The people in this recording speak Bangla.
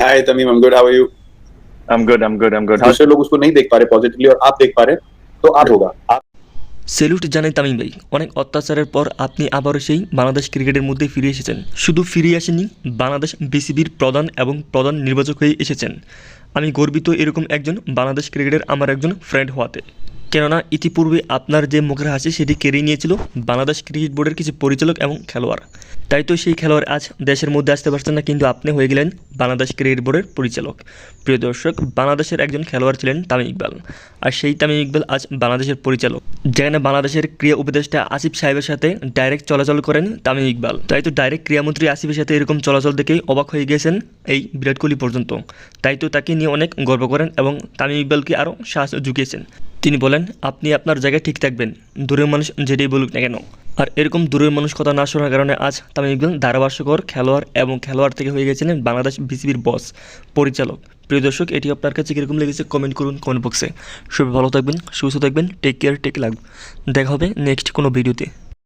Hi Tamim I'm good how are you I'm good, I'm good, I'm good. दूसरे लोग उसको नहीं देख पा रहे पॉजिटिवली और आप देख पा रहे हैं, तो आप होगा आप সেলুট জানাই তামিম ভাই অনেক অত্যাচারের পর আপনি আবারও সেই বাংলাদেশ ক্রিকেটের মধ্যে ফিরে এসেছেন শুধু ফিরে আসেনি বাংলাদেশ বিসিবির প্রধান এবং প্রধান নির্বাচক হয়ে এসেছেন আমি গর্বিত এরকম একজন বাংলাদেশ ক্রিকেটের আমার একজন ফ্রেন্ড হওয়াতে কেননা ইতিপূর্বে আপনার যে মুখের হাসি সেটি কেড়ে নিয়েছিল বাংলাদেশ ক্রিকেট বোর্ডের কিছু পরিচালক এবং খেলোয়াড়। তাই তো সেই খেলোয়াড় আজ দেশের মধ্যে আসতে পারছেন না, কিন্তু আপনি হয়ে গেলেন বাংলাদেশ ক্রিকেট বোর্ডের পরিচালক। প্রিয় দর্শক, বাংলাদেশের একজন খেলোয়াড় ছিলেন তামিম ইকবাল। আর সেই তামিম ইকবাল আজ বাংলাদেশের পরিচালক। যেখানে বাংলাদেশের ক্রীড়া উপদেষ্টা আসিফ সাহেবের সাথে ডাইরেক্ট চলাচল করেন তামিম ইকবাল। তাই তো ডাইরেক্ট ক্রীড়ামন্ত্রী আসিফের সাথে এরকম চলাচল দেখেই অবাক হয়ে গিয়েছেন এই বিরাট কোহলি পর্যন্ত। তাই তো তাকে নিয়ে অনেক গর্ব করেন এবং তামিম ইকবালকে আরও সাহস জুগিয়েছেন। তিনি বলেন, আপনি আপনার জায়গায় ঠিক থাকবেন। দূরের মানুষ যেটাই বলুক না কেন। আর এরকম দূরের মানুষ কথা না শোনার কারণে আজ তামিম ইকবাল ধারাভাষ্যকর, খেলোয়াড় এবং খেলোয়াড় থেকে হয়ে গেছিলেন বাংলাদেশ বিসিবির বস, পরিচালক। প্রিয় দর্শক, এটি আপনার কাছে কীরকম লেগেছে কমেন্ট করুন কমেন্ট বক্সে। সবাই ভালো থাকবেন, সুস্থ থাকবেন টেক কেয়ার টেক লাগ দেখা হবে নেক্সট কোনো ভিডিওতে।